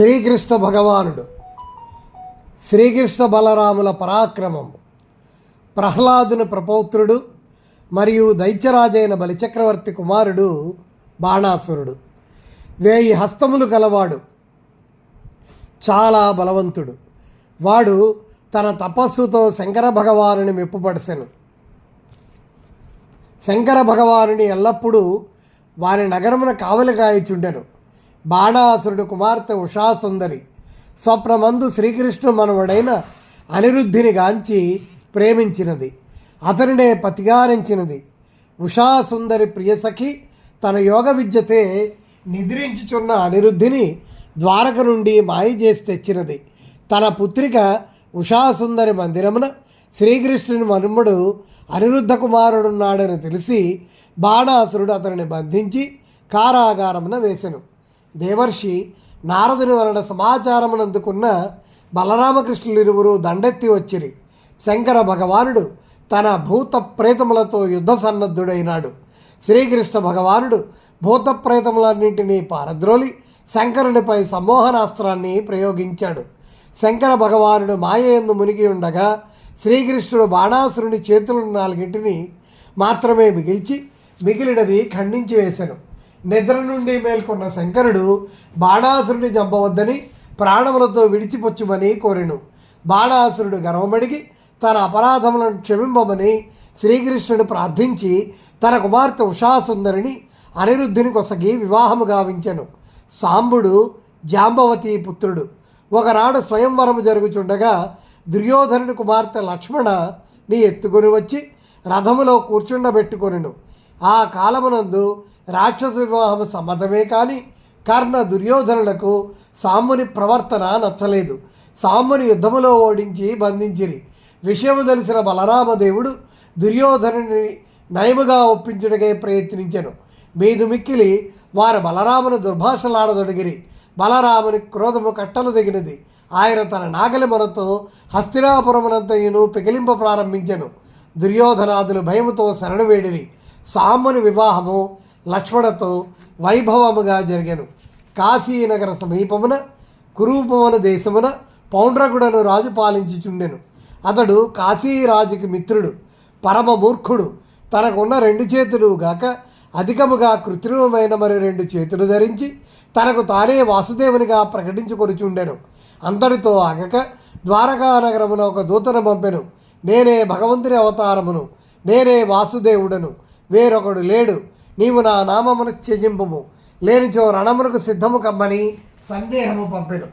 శ్రీకృష్ణ భగవానుడు. శ్రీకృష్ణ బలరాముల పరాక్రమము ప్రహ్లాదుని ప్రపౌత్రుడు మరియు దైత్యరాజైన బలిచక్రవర్తి కుమారుడు బాణాసురుడు. వేయి హస్తములు గలవాడు చాలా బలవంతుడు. వాడు తన తపస్సుతో శంకర భగవానుని మెప్పుపడసెను. శంకర భగవానుని ఎల్లప్పుడూ వారి నగరమున కావలి కాయచుండెను బాణాసురుడు కుమార్తె ఉషాసుందరి స్వప్నమందు శ్రీకృష్ణు మనవడైన అనిరుద్ధిని గాంచి ప్రేమించినది. అతనినే పతిగారించినది. ఉషాసుందరి ప్రియసఖి తన యోగ విద్యతే నిద్రించుచున్న అనిరుద్ధిని ద్వారక నుండి మాయ చేసి తెచ్చినది. తన పుత్రిక ఉషాసుందరి మందిరమున శ్రీకృష్ణుని మనుమడు అనిరుద్ధ కుమారుడున్నాడని తెలిసి బాణాసురుడు అతనిని బంధించి కారాగారమున వేసెను. దేవర్షి నారదుని వలన సమాచారమును అందుకున్న బలరామకృష్ణులు ఇరువురు దండెత్తి వచ్చిరి. శంకర భగవానుడు తన భూత ప్రేతములతో యుద్ధ సన్నద్ధుడైనాడు. శ్రీకృష్ణ భగవానుడు భూత ప్రేతములన్నింటినీ పారద్రోలి శంకరునిపై సమ్మోహనాస్త్రాన్ని ప్రయోగించాడు. శంకర భగవానుడు మాయయందు మునిగి ఉండగా శ్రీకృష్ణుడు బాణాసురుని చేతులను నాలుగింటిని మాత్రమే మిగిల్చి మిగిలినవి ఖండించి వేశాను నిద్ర నుండి మేల్కొన్న శంకరుడు బాణాసురుని చంపవద్దని ప్రాణములతో విడిచిపొచ్చుమని కోరెను. బాణాసురుడు గర్వమడిగి తన అపరాధములను క్షమింపమని శ్రీకృష్ణుడు ప్రార్థించి తన కుమార్తె ఉషాసుందరిని అనిరుద్ధుని కొసగి వివాహము గావించెను. సాంబుడు జాంబవతి పుత్రుడు. ఒకనాడు స్వయంవరము జరుగుచుండగా దుర్యోధనుడి కుమార్తె లక్ష్మణ నీ ఎత్తుకొని వచ్చి రథములో కూర్చుండబెట్టుకొనిను. ఆ కాలమునందు రాక్షస వివాహము సమ్మతమే కానీ కర్ణ దుర్యోధనులకు సాముని ప్రవర్తన నచ్చలేదు. సాముని యుద్ధములో ఓడించి బంధించిరి. విషయము తెలిసిన బలరామదేవుడు దుర్యోధనుని నయముగా ఒప్పించుటకే ప్రయత్నించెను. మీదు మిక్కిలి వారు బలరామును దుర్భాషలాడదొడిగిరి. బలరాముని క్రోధము కట్టలు దిగినది ఆయన తన నాగలి మనతో హస్తినాపురమునంతయును పిగిలింప ప్రారంభించెను. దుర్యోధనాదులు భయముతో శరణు వేడిరి. సాముని వివాహము లక్ష్మణతో వైభవముగా జరిగెను. కాశీనగర సమీపమున కురూపవన దేశమున పౌండ్రగుడను రాజు పాలించుచుండెను. అతడు కాశీరాజుకి మిత్రుడు పరమ మూర్ఖుడు తనకున్న రెండు చేతులు గాక అధికముగా కృత్రిమమైన మరి రెండు చేతులు ధరించి తనకు తానే వాసుదేవునిగా ప్రకటించుకొనిచుండెను. అంతటితో ఆగక ద్వారకా నగరమున ఒక దూతను పంపెను. నేనే భగవంతుని అవతారమును నేనే వాసుదేవుడను. వేరొకడు లేడు. నీవు నా నామమును త్యజింపము. లేనిచో రణమునకు సిద్ధము కమ్మని సందేహము పంపెడు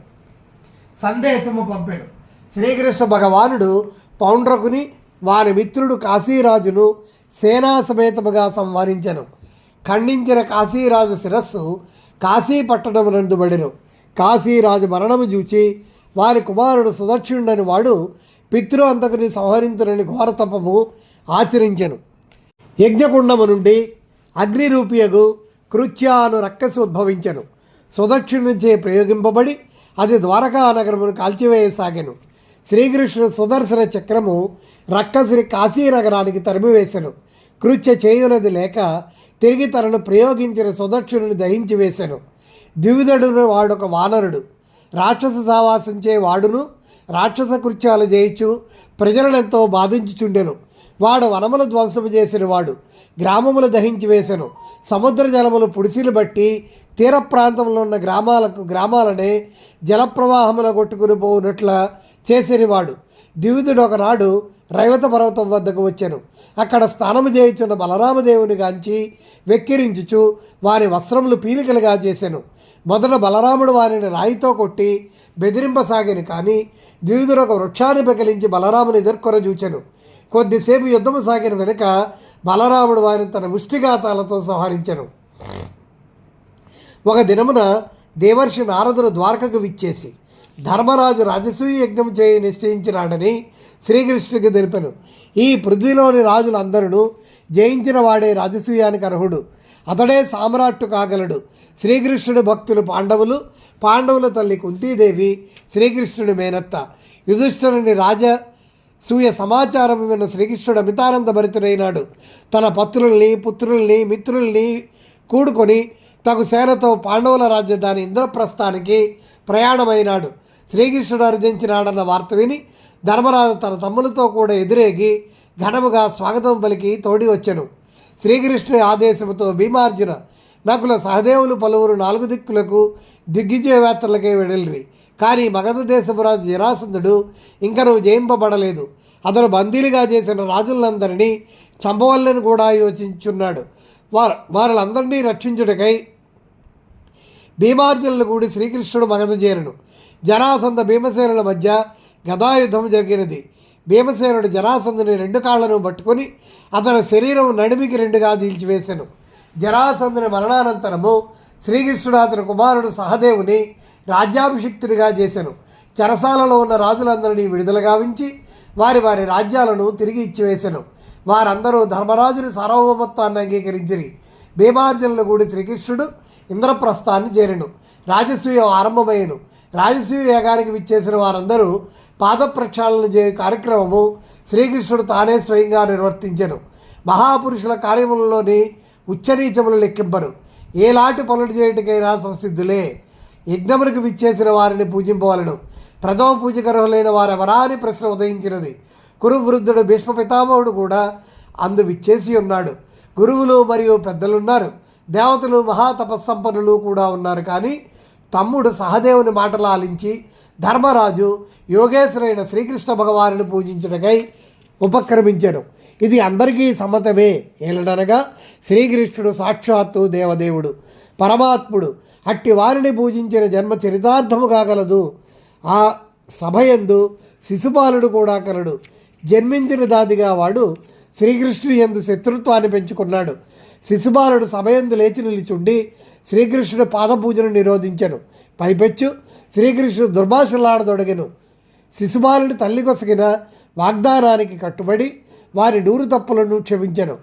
సందేశము పంపెడు శ్రీకృష్ణ భగవానుడు పౌండ్రకుని వారి మిత్రుడు కాశీరాజును సేనాసమేతముగా సంహరించను. ఖండించిన కాశీరాజు శిరస్సు కాశీ పట్టణము నందుబడిను కాశీరాజు మరణము చూచి వారి కుమారుడు సుదక్షిణుడని వాడు పితృ అంతకుని సంహరించునని ఘోరతపము ఆచరించెను. యజ్ఞకుండము నుండి అగ్నిరూపియగు కృత్యాలు రక్కసి ఉద్భవించెను. సుదక్షిణునిచే ప్రయోగింపబడి అది ద్వారకా నగరమును కాల్చివేయసాగెను. శ్రీకృష్ణుడు సుదర్శన చక్రము రక్కసిని కాశీనగరానికి తరిమివేశను కృత్య చేయునది లేక తిరిగి తనను ప్రయోగించిన సుదక్షిణుని దహించి వేశాను ద్వివిధుడును వాడొక వానరుడు. రాక్షస సావాసించే వాడును. రాక్షస కృత్యాలు చేయించు ప్రజలను ఎంతో బాధించుచుండెను. వాడు వనములు ధ్వంసము చేసిన వాడు. గ్రామములు దహించి వేసెను. సముద్ర జలములు పుడిసిలు బట్టి తీర ప్రాంతంలో ఉన్న గ్రామాలకు గ్రామాలనే జలప్రవాహములు కొట్టుకుని పోవునట్ల చేసినవాడు ద్వివిధుడు ఒకనాడు రైవత పర్వతం వద్దకు వచ్చాను. అక్కడ స్నానము చేయుచున్న బలరామదేవుని గాంచి వెక్కిరించుచు వారి వస్త్రములు పీలికలుగా చేశాను మొదట బలరాముడు వారిని రాయితో కొట్టి బెదిరింపసాగిన కానీ ద్విధుడు ఒక వృక్షాన్ని పెకిలించి బలరాముని ఎదుర్కొన చూచాను కొద్దిసేపు యుద్ధము సాగిన వెనుక బలరాముడు వారిని తన ముష్టిఘాతాలతో సంహరించను. ఒక దినమున దేవర్షి నారదుడు ద్వారకకు విచ్చేసి ధర్మరాజు రాజసూయ యజ్ఞం చేయ నిశ్చయించినాడని శ్రీకృష్ణుడికి తెలిపెను. ఈ పృథ్వీలోని రాజులందరూ జయించిన వాడే రాజసూయానికి అర్హుడు. అతడే సామ్రాట్టు కాగలడు. శ్రీకృష్ణుడి భక్తులు పాండవులు పాండవుల తల్లి కుంతీదేవి శ్రీకృష్ణుడి మేనత్త. యుధిష్ఠరుని రాజ సూయ సమాచారం విన్న శ్రీకృష్ణుడు అమితానంద భరితుడైనాడు. తన పత్రుల్ని పుత్రుల్ని మిత్రుల్ని కూడుకొని తగు సేనతో పాండవుల రాజధాని ఇంద్రప్రస్థానికి ప్రయాణమైనాడు. శ్రీకృష్ణుడు అర్జించినాడన్న వార్త విని ధర్మరాజు తన తమ్ములతో కూడా ఎదురేగి ఘనముగా స్వాగతం పలికి తోడి వచ్చెను. శ్రీకృష్ణుని ఆదేశముతో భీమార్జున నకుల సహదేవులు పలువురు నాలుగు దిక్కులకు దిగ్విజయవేత్తలకే వెడలిరి. కానీ మగధ దేశపురాజు జరాసంధుడు ఇంకను జయింపబడలేదు. అతను బందీలుగా చేసిన రాజులందరినీ చంపవల్లని కూడా యోచించున్నాడు. వారు వారులందరినీ రక్షించుటకై భీమార్జునులు కూడి శ్రీకృష్ణుడు మగధ చేరును. జరాసంధ భీమసేనుల మధ్య గదాయుద్ధం జరిగినది. భీమసేనుడు జరాసంధుని రెండు కాళ్ళను పట్టుకొని అతని శరీరం నడిమికి రెండుగా తీల్చివేశాను జరాసంధుని మరణానంతరము శ్రీకృష్ణుడు అతని కుమారుడు సహదేవుని రాజ్యాభిషిక్తుడిగా చేశాను. చెరసాలలో ఉన్న రాజులందరినీ విడుదల గావించి వారి వారి రాజ్యాలను తిరిగి ఇచ్చివేశాను. వారందరూ ధర్మరాజుని సార్వభౌమత్వాన్ని అంగీకరించిరి. భీమార్జునుల కూడి శ్రీకృష్ణుడు ఇంద్రప్రస్థాన్ని చేరిను. రాజసూయం ఆరంభమయ్యను. రాజసూయ యాగానికి విచ్చేసిన వారందరూ పాద ప్రక్షాళన చేయ కార్యక్రమము శ్రీకృష్ణుడు తానే స్వయంగా నిర్వర్తించను. మహాపురుషుల కార్యములలోని ఉచ్చనీచములు లెక్కింపరు. ఏలాంటి పనులు చేయటకైనా సంసిద్ధులే. యజ్ఞములకు విచ్చేసిన వారిని పూజింపవలను. ప్రథమ పూజకర్హులైన వారెవరా అని ప్రశ్న ఉదయించినది. కురు వృద్ధుడు భీష్మ పితామహుడు కూడా అందు విచ్చేసి ఉన్నాడు. గురువులు మరియు పెద్దలున్నారు. దేవతలు మహాతపస్సంపన్నులు కూడా ఉన్నారు కానీ తమ్ముడు సహదేవుని మాటలు ఆలించి ధర్మరాజు యోగేశ్వరైన శ్రీకృష్ణ భగవానుని పూజించుటకై ఉపక్రమించారు ఇది అందరికీ సమ్మతమే ఏలనగా శ్రీకృష్ణుడు సాక్షాత్తు దేవదేవుడు పరమాత్ముడు. అట్టి వారిని పూజించిన జన్మ చరితార్థము కాగలదు. ఆ సభయందు శిశుపాలుడు కూడా కలడు. జన్మించిన దాదిగా వాడు శ్రీకృష్ణుని ఎందు శత్రుత్వాన్ని పెంచుకున్నాడు. శిశుబాలుడు సభయందు లేచి నిలిచుండి శ్రీకృష్ణుడు పాదపూజను నిరోధించెను. పైపెచ్చు శ్రీకృష్ణుడు దుర్భాషలాడదొడగెను. శిశుబాలుడి తల్లి కొసగిన వాగ్దానానికి కట్టుబడి వారి నూరు తప్పులను క్షమించను.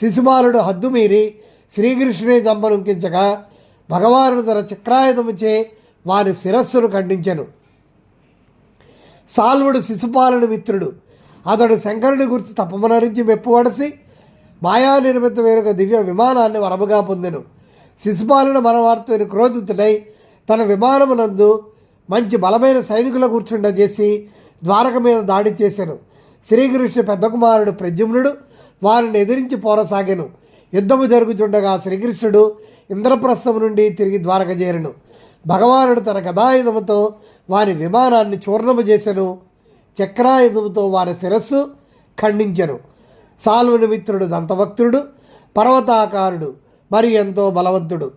శిశుమాలుడు హద్దు మీరి శ్రీకృష్ణుని జంపనుంకించగా భగవానుడు తన చక్రాయుధముచే వారి శిరస్సును ఖండించెను. సాల్వుడు శిశుపాలుని మిత్రుడు. అతడు శంకరుని గురించి తపమనరించి మెప్పువడసి మాయా నిర్మిత వేరొక దివ్య విమానాన్ని వరముగా పొందెను. శిశుపాలుడు మనవార్తని క్రోధితుడై తన విమానమునందు మంచి బలమైన సైనికుల కూర్చుండజేసి ద్వారక మీద దాడి చేశాను శ్రీకృష్ణుడి పెద్ద కుమారుడు ప్రద్యుమ్నుడు వారిని ఎదిరించి పోరసాగాను. యుద్ధము జరుగుతుండగా శ్రీకృష్ణుడు ఇంద్రప్రస్థం నుండి తిరిగి ద్వారక చేరను. భగవానుడు తన గదాయుధముతో వారి విమానాన్ని చూర్ణము చేసెను. చక్రాయుధముతో వారి శిరస్సు ఖండించెను. సాల్వుని మిత్రుడు దంతవక్తుడు పర్వతాకారుడు మరి ఎంతో బలవంతుడు.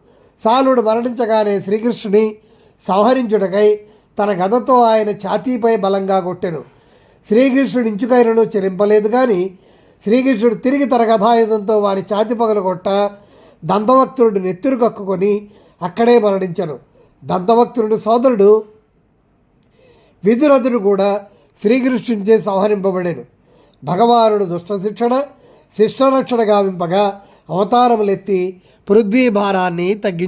సాలుడు మరణించగానే శ్రీకృష్ణుని సంహరించుటకై తన గదతో ఆయన ఛాతీపై బలంగా కొట్టెను. శ్రీకృష్ణుడు ఇంచుకైనను చెరింపలేదు కానీ శ్రీకృష్ణుడు తిరిగి తన కథాయుధంతో వారి ఛాతి పగలు కొట్ట దంతభక్తుడు నెత్తురు కక్కుకొని అక్కడే మరణించను. దంతవక్తుడు సోదరుడు విధురథుడు కూడా శ్రీకృష్ణునిచే సంహరింపబడేను. భగవానుడు దుష్ట శిక్షణ శిష్టరక్షణ గావింపగా అవతారములెత్తి పృథ్వీ భారాన్ని తగ్గించారు